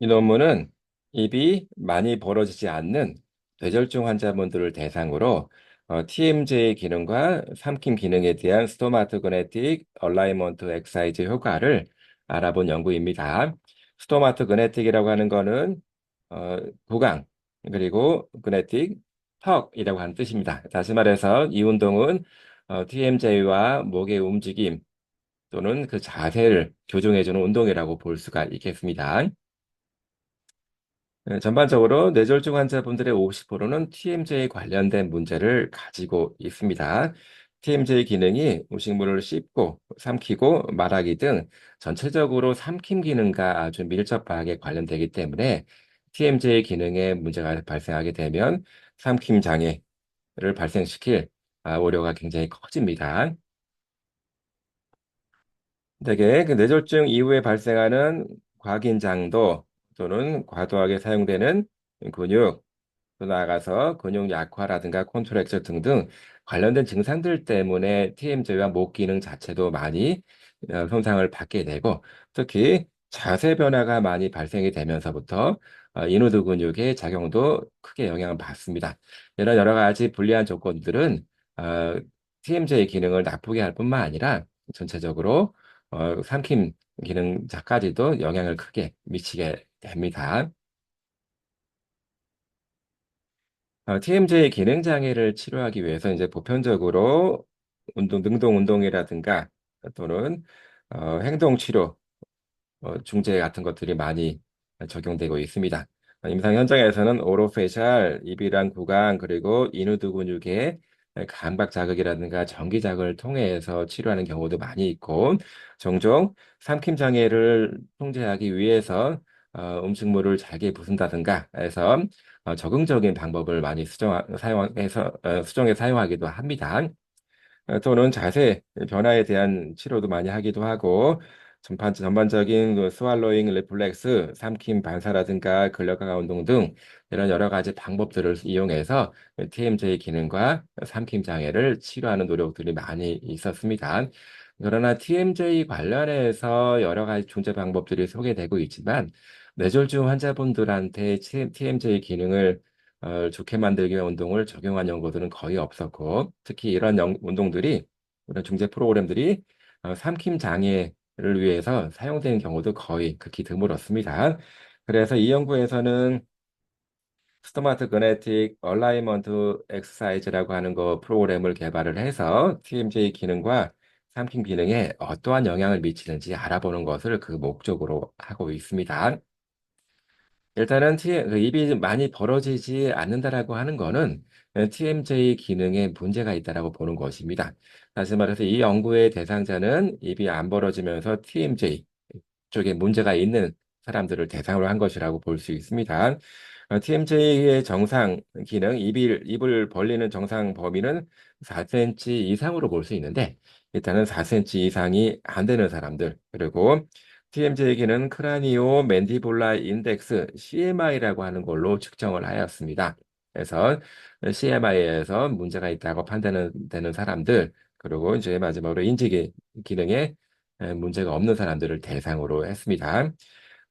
이 논문은 입이 많이 벌어지지 않는 뇌졸중 환자분들을 대상으로 어, TMJ 기능과 삼킴 기능에 대한 스토마토그네틱 얼라이먼트 엑사이즈 효과를 알아본 연구입니다. 스토마토그네틱이라고 하는 거는 어, 구강 그리고 그네틱 턱이라고 하는 뜻입니다. 다시 말해서 이 운동은 어, TMJ와 목의 움직임 또는 그 자세를 교정해주는 운동이라고 볼 수가 있겠습니다. 네, 전반적으로 뇌졸중 환자분들의 50%는 TMJ 관련된 문제를 가지고 있습니다. TMJ 기능이 음식물을 씹고, 삼키고, 말하기 등 전체적으로 삼킴 기능과 아주 밀접하게 관련되기 때문에 TMJ 기능에 문제가 발생하게 되면 삼킴 장애를 발생시킬 아, 우려가 굉장히 커집니다. 대개 그 뇌졸중 이후에 발생하는 과긴장도 또는 과도하게 사용되는 근육, 또 나아가서 근육 약화라든가 콘트랙처 등등 관련된 증상들 때문에 TMJ와 목 기능 자체도 많이 어, 손상을 받게 되고 특히 자세 변화가 많이 발생이 되면서부터 어, 인후두 근육의 작용도 크게 영향을 받습니다. 이런 여러 가지 불리한 조건들은 어, TMJ 기능을 나쁘게 할 뿐만 아니라 전체적으로 어, 삼킴 기능자까지도 영향을 크게 미치게 됩니다. 어, TMJ 기능 장애를 치료하기 위해서 이제 보편적으로 운동, 능동 운동이라든가 또는 어, 행동 치료, 어, 중재 같은 것들이 많이 적용되고 있습니다. 어, 임상 현장에서는 오로페셜, 입이랑 구강, 그리고 인후두 근육의 감각 자극이라든가 전기 자극을 통해서 치료하는 경우도 많이 있고, 종종 삼킴 장애를 통제하기 위해서 어, 음식물을 잘게 부순다든가 해서 어, 적응적인 방법을 많이 수정, 사용해서, 어, 수정해 사용하기도 합니다. 어, 또는 자세 변화에 대한 치료도 많이 하기도 하고 전반, 전반적인 그 스왈로잉 리플렉스, 삼킴 반사라든가 근력 강화 운동 등 이런 여러 가지 방법들을 이용해서 TMJ 기능과 삼킴 장애를 치료하는 노력들이 많이 있었습니다. 그러나 TMJ 관련해서 여러 가지 중재 방법들이 소개되고 있지만 뇌졸중 환자분들한테 TMJ 기능을 어, 좋게 만들기 위한 운동을 적용한 연구들은 거의 없었고, 특히 이런 연, 운동들이, 이런 중재 프로그램들이 어, 삼킴 장애를 위해서 사용되는 경우도 거의 극히 드물었습니다. 그래서 이 연구에서는 스토마트 그네틱 얼라이먼트 엑서사이즈라고 하는 거 프로그램을 개발을 해서 TMJ 기능과 삼킴 기능에 어떠한 영향을 미치는지 알아보는 것을 그 목적으로 하고 있습니다. 일단은 T, 그 입이 많이 벌어지지 않는다라고 하는 거는 TMJ 기능에 문제가 있다라고 보는 것입니다. 다시 말해서 이 연구의 대상자는 입이 안 벌어지면서 TMJ 쪽에 문제가 있는 사람들을 대상으로 한 것이라고 볼 수 있습니다. TMJ의 정상 기능, 입을, 입을 벌리는 정상 범위는 4cm 이상으로 볼 수 있는데, 일단은 4cm 이상이 안 되는 사람들, 그리고 TMJ에게는 크라니오 맨디볼라 인덱스 CMI라고 하는 걸로 측정을 하였습니다. 그래서 CMI에서 문제가 있다고 판단되는 사람들, 그리고 이제 마지막으로 인지 기능에 문제가 없는 사람들을 대상으로 했습니다.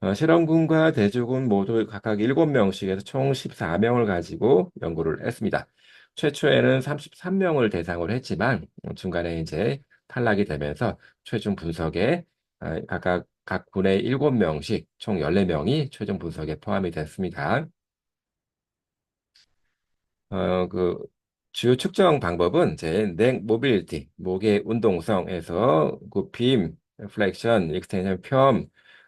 어, 실험군과 대주군 모두 각각 7명씩에서 총 14명을 가지고 연구를 했습니다. 최초에는 33명을 대상으로 했지만 중간에 이제 탈락이 되면서 최종 분석에 어, 각각 각 군에 7명씩 총 14명이 최종 분석에 포함이 됐습니다. 어, 그 주요 측정 방법은 이제 넥 모빌리티, 목의 운동성에서 굽힘, 플렉션, 익스텐션 펴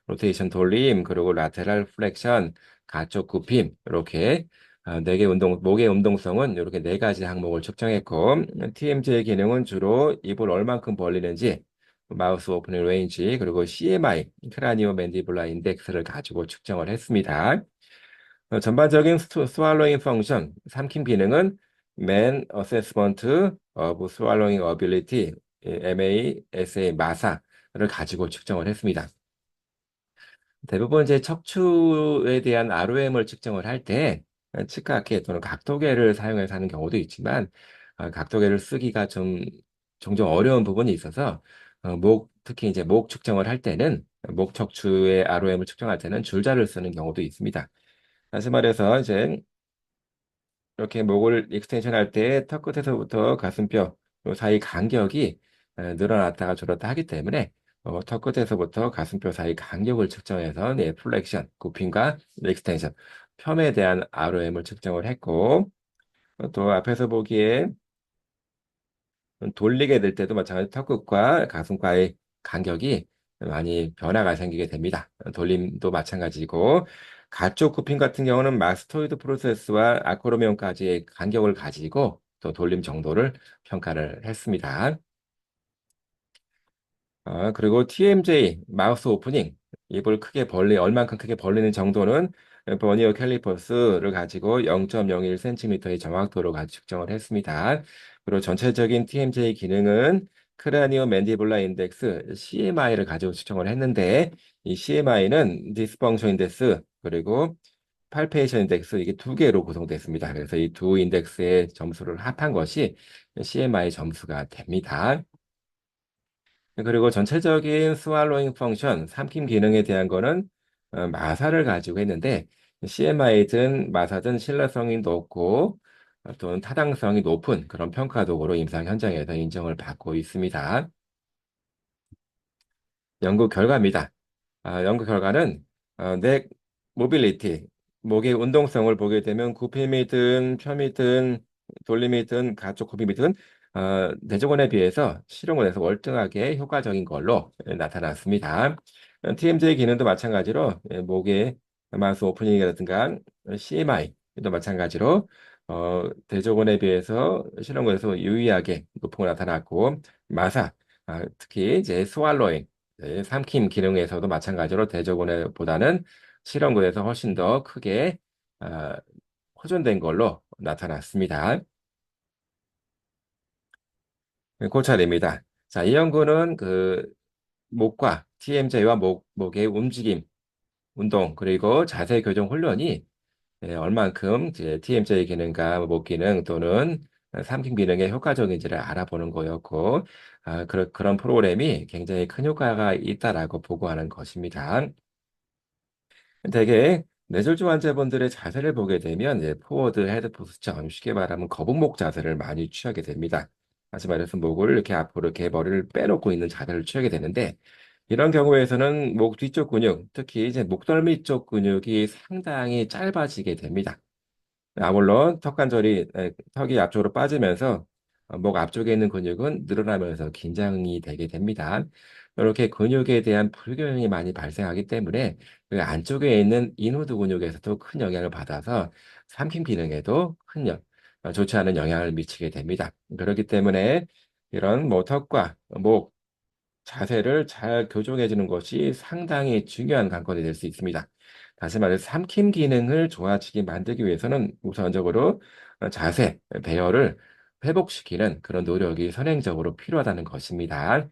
로테이션 돌림, 그리고 라테랄 플렉션, 가쪽 굽힘 이렇게 어, 네개 운동, 목의 운동성은 이렇게 네 가지 항목을 측정했고 TMJ 기능은 주로 입을 얼만큼 벌리는지 마우스 오프닝 레인지 그리고 CMI 크라니오 맨디블라 인덱스를 가지고 측정을 했습니다. 어, 전반적인 스왈로잉 펑션 삼킴 기능은 Man Assessment of Swallowing Ability MASA 마사를 가지고 측정을 했습니다. 대부분 이제 척추에 대한 ROM을 측정을 할때 치과계 또는 각도계를 사용해서 하는 경우도 있지만 어, 각도계를 쓰기가 좀 종종 어려운 부분이 있어서 어, 목 특히 이제 목 측정을 할 때는 목 척추의 ROM을 측정할 때는 줄자를 쓰는 경우도 있습니다. 다시 말해서 이제 이렇게 목을 익스텐션 할 때 턱 끝에서부터 가슴뼈 요 사이 간격이 어, 늘어났다가 줄었다 하기 때문에 어, 턱 끝에서부터 가슴뼈 사이 간격을 측정해서 네, 플렉션, 굽힘과 익스텐션, 펌에 대한 ROM을 측정을 했고 어, 또 앞에서 보기에 돌리게 될 때도 마찬가지로 턱끝과 가슴과의 간격이 많이 변화가 생기게 됩니다. 돌림도 마찬가지고 가쪽 굽힘 같은 경우는 마스토이드 프로세스와 아크로미온까지의 간격을 가지고 또 돌림 정도를 평가를 했습니다. 아, 그리고 TMJ 마우스 오프닝 입을 크게 벌리 얼만큼 크게 벌리는 정도는 버니어 캘리퍼스를 가지고 0.01cm의 정확도로 측정을 했습니다. 그리고 전체적인 TMJ 기능은 크라니오 맨디블라 인덱스 CMI를 가지고 측정을 했는데 이 CMI는 디스펑션 인덱스 그리고 팔페이션 인덱스 이게 두 개로 구성됐습니다. 그래서 이 두 인덱스의 점수를 합한 것이 CMI 점수가 됩니다. 그리고 전체적인 스왈로잉 펑션, 삼킴 기능에 대한 거는 어, 마사를 가지고 했는데 CMI든 마사든 신뢰성이 높고 어, 또는 타당성이 높은 그런 평가 도구로 임상 현장에서 인정을 받고 있습니다. 연구 결과입니다. 아, 연구 결과는 어, 넥 모빌리티, 목의 운동성을 보게 되면 굽힘이든 펴이든 돌림이든 가쪽 굽힘이든 어, 대조군에 비해서 실용군에서 월등하게 효과적인 걸로 나타났습니다. TMJ 기능도 마찬가지로 예, 목의 마우스 오프닝이라든가 CMI도 마찬가지로 어, 대조군에 비해서 실험군에서 유의하게 높은 걸 나타났고 마사 아, 특히 이제 스왈로잉 네, 삼킴 기능에서도 마찬가지로 대조군보다는 실험군에서 훨씬 더 크게 아, 호전된 걸로 나타났습니다. 그 차례입니다. 자, 이 연구는 그 목과 TMJ와 목, 목의 움직임, 운동, 그리고 자세 교정 훈련이 예, 얼만큼 TMJ 기능과 목 기능 또는 삼킴 기능에 효과적인지를 알아보는 거였고, 아, 그런, 그런 프로그램이 굉장히 큰 효과가 있다라고 보고하는 것입니다. 대개 뇌졸중 환자분들의 자세를 보게 되면 이제 포워드 헤드 포스처, 쉽게 말하면 거북목 자세를 많이 취하게 됩니다. 다시 말해서 목을 이렇게 앞으로 이렇게 머리를 빼놓고 있는 자세를 취하게 되는데 이런 경우에서는 목 뒤쪽 근육, 특히 이제 목덜미 쪽 근육이 상당히 짧아지게 됩니다. 아, 물론 턱 관절이 에, 턱이 앞쪽으로 빠지면서 어, 목 앞쪽에 있는 근육은 늘어나면서 긴장이 되게 됩니다. 이렇게 근육에 대한 불균형이 많이 발생하기 때문에 그 안쪽에 있는 인후두 근육에서도 큰 영향을 받아서 삼킴 기능에도 큰 영, 어, 좋지 않은 영향을 미치게 됩니다. 그렇기 때문에 이런 뭐 턱과 목, 자세를 잘 교정해 주는 것이 상당히 중요한 관건이 될 수 있습니다. 다시 말해서 삼킴 기능을 좋아지게 만들기 위해서는 우선적으로 자세, 배열을 회복시키는 그런 노력이 선행적으로 필요하다는 것입니다.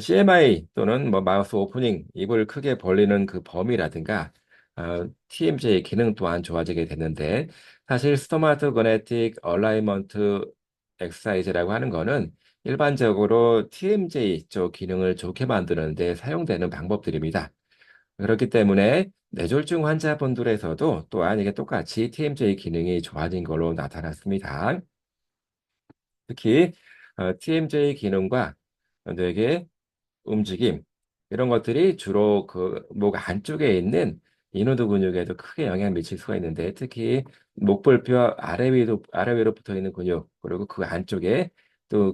CMI 또는 뭐 마우스 오프닝, 입을 크게 벌리는 그 범위라든가 어, TMJ 기능 또한 좋아지게 됐는데 사실 스토마트 거네틱 얼라이먼트 엑사이즈라고 하는 거는 일반적으로 TMJ 쪽 기능을 좋게 만드는 데 사용되는 방법들입니다. 그렇기 때문에 뇌졸중 환자분들에서도 또한 이게 똑같이 TMJ 기능이 좋아진 걸로 나타났습니다. 특히 어, TMJ 기능과 뇌의 움직임 이런 것들이 주로 그 목 안쪽에 있는 인후두 근육에도 크게 영향을 미칠 수가 있는데 특히 목볼뼈 아래 위로 아래 위로 붙어 있는 근육 그리고 그 안쪽에 또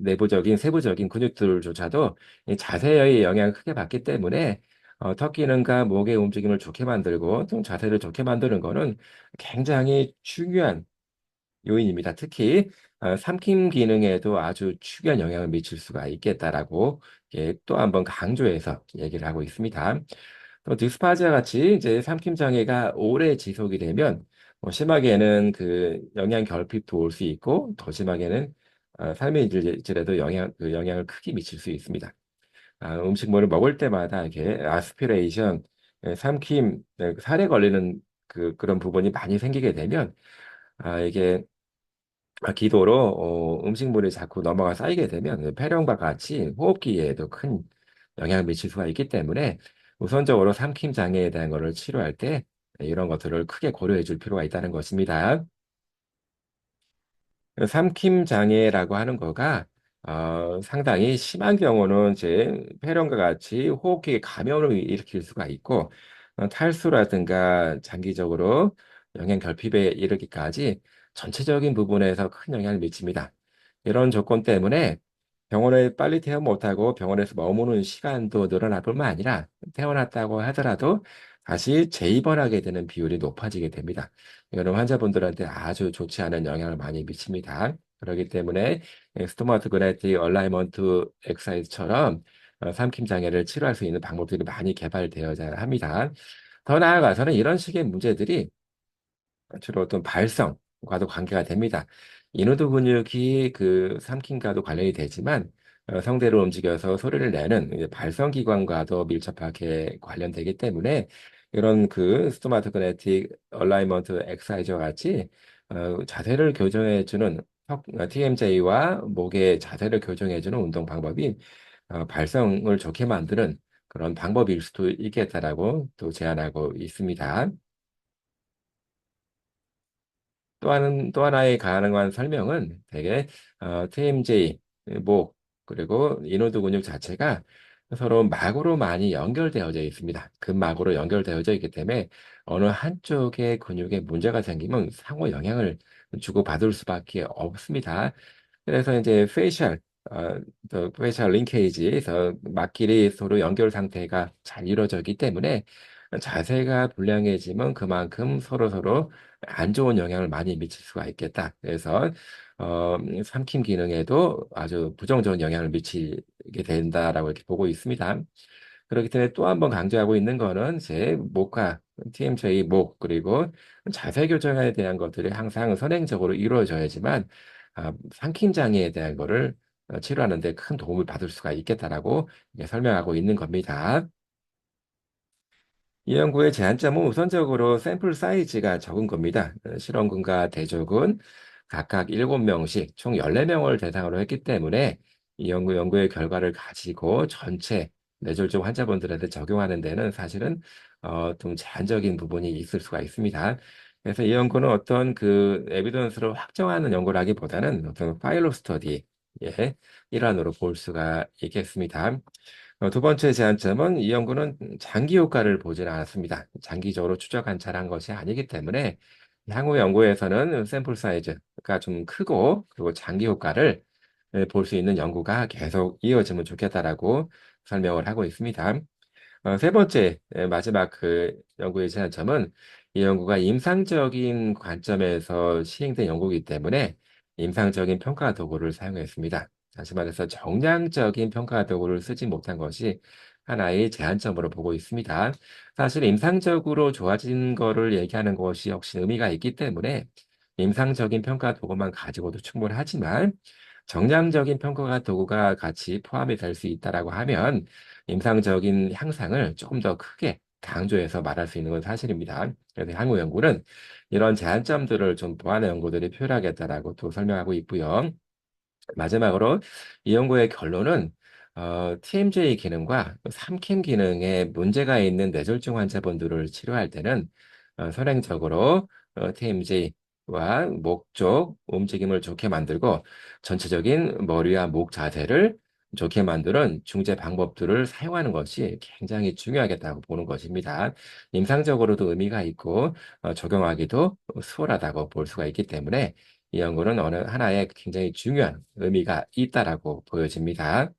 내부적인 세부적인 근육들조차도 자세의 영향을 크게 받기 때문에 어, 턱 기능과 목의 움직임을 좋게 만들고 좀 자세를 좋게 만드는 것은 굉장히 중요한 요인입니다. 특히 어, 삼킴 기능에도 아주 중요한 영향을 미칠 수가 있겠다라고 예, 또 한번 강조해서 얘기를 하고 있습니다. 또 디스파지아 같이 이제 삼킴 장애가 오래 지속이 되면 뭐 심하게는 그 영양 결핍도 올 수 있고 더 심하게는 어, 삶의 질에도 영향 그 영향을 크게 미칠 수 있습니다. 아, 음식물을 먹을 때마다 이렇게 아스피레이션, 예, 삼킴, 네, 살에 걸리는 그 그런 부분이 많이 생기게 되면 아, 이게 아, 기도로 어, 음식물이 자꾸 넘어가 쌓이게 되면 폐렴과 같이 호흡기에도 큰 영향을 미칠 수가 있기 때문에 우선적으로 삼킴 장애에 대한 것을 치료할 때 이런 것들을 크게 고려해 줄 필요가 있다는 것입니다. 삼킴 장애라고 하는 거가 어, 상당히 심한 경우는 이제 폐렴과 같이 호흡기에 감염을 일으킬 수가 있고 어, 탈수라든가 장기적으로 영양 결핍에 이르기까지 전체적인 부분에서 큰 영향을 미칩니다. 이런 조건 때문에 병원에 빨리 퇴원 못하고 병원에서 머무는 시간도 늘어날 뿐만 아니라 퇴원했다고 하더라도 다시 재입원하게 되는 비율이 높아지게 됩니다. 이거는 환자분들한테 아주 좋지 않은 영향을 많이 미칩니다. 그렇기 때문에 스토마트 그래티 얼라이먼트 엑사이즈처럼 어, 삼킴 장애를 치료할 수 있는 방법들이 많이 개발되어야 합니다. 더 나아가서는 이런 식의 문제들이 주로 어떤 발성 과도 관계가 됩니다. 인후두 근육이 그 삼킴과도 관련이 되지만 어, 성대를 움직여서 소리를 내는 발성기관과도 밀접하게 관련되기 때문에 이런 그 스토마토그네틱 얼라이먼트 엑사이저와 같이 어, 자세를 교정해주는 TMJ와 목의 자세를 교정해주는 운동 방법이 어, 발성을 좋게 만드는 그런 방법일 수도 있겠다라고 또 제안하고 있습니다. 또 하는 또 하나의 가능한 설명은 대개 어, TMJ 목 그리고 인후두 근육 자체가 서로 막으로 많이 연결되어져 있습니다. 근막으로 연결되어져 있기 때문에 어느 한쪽의 근육에 문제가 생기면 상호 영향을 주고받을 수밖에 없습니다. 그래서 이제 페이셜 어, 또 페이셜 링케이지에서 막길이 서로 연결 상태가 잘 이루어졌기 때문에 자세가 불량해지면 그만큼 서로 서로 안 좋은 영향을 많이 미칠 수가 있겠다. 그래서 어, 삼킴 기능에도 아주 부정적인 영향을 미치게 된다라고 이렇게 보고 있습니다. 그렇기 때문에 또 한 번 강조하고 있는 거는 제 목과 TMJ 목 그리고 자세 교정에 대한 것들이 항상 선행적으로 이루어져야지만 아, 삼킴 장애에 대한 거를 어, 치료하는 데 큰 도움을 받을 수가 있겠다라고 설명하고 있는 겁니다. 이 연구의 제한점은 우선적으로 샘플 사이즈가 적은 겁니다. 어, 실험군과 대조군 각각 7명씩 총 14명을 대상으로 했기 때문에 이 연구 연구의 결과를 가지고 전체 뇌졸중 환자분들한테 적용하는 데는 사실은 어, 좀 제한적인 부분이 있을 수가 있습니다. 그래서 이 연구는 어떤 그 에비던스를 확정하는 연구라기보다는 어떤 파일럿 스터디의 일환으로 볼 수가 있겠습니다. 어, 두 번째 제한점은 이 연구는 장기 효과를 보지는 않았습니다. 장기적으로 추적 관찰한 것이 아니기 때문에 향후 연구에서는 샘플 사이즈가 좀 크고 그리고 장기 효과를 볼 수 있는 연구가 계속 이어지면 좋겠다라고 설명을 하고 있습니다. 어, 세 번째 마지막 그 연구의 제한점은 이 연구가 임상적인 관점에서 시행된 연구이기 때문에 임상적인 평가 도구를 사용했습니다. 다시 말해서 정량적인 평가 도구를 쓰지 못한 것이 하나의 제한점으로 보고 있습니다. 사실 임상적으로 좋아진 거를 얘기하는 것이 역시 의미가 있기 때문에 임상적인 평가 도구만 가지고도 충분하지만 정량적인 평가 도구가 같이 포함이 될 수 있다라고 하면 임상적인 향상을 조금 더 크게 강조해서 말할 수 있는 건 사실입니다. 그래서 향후 연구는 이런 제한점들을 좀 보완의 연구들이 필요하겠다라고 또 설명하고 있고요. 마지막으로 이 연구의 결론은 어, TMJ 기능과 삼킴 기능에 문제가 있는 뇌졸중 환자분들을 치료할 때는 어, 선행적으로 어, TMJ와 목 쪽 움직임을 좋게 만들고 전체적인 머리와 목 자세를 좋게 만드는 중재 방법들을 사용하는 것이 굉장히 중요하겠다고 보는 것입니다. 임상적으로도 의미가 있고 어, 적용하기도 수월하다고 볼 수가 있기 때문에 이 연구는 어느 하나의 굉장히 중요한 의미가 있다라고 보여집니다.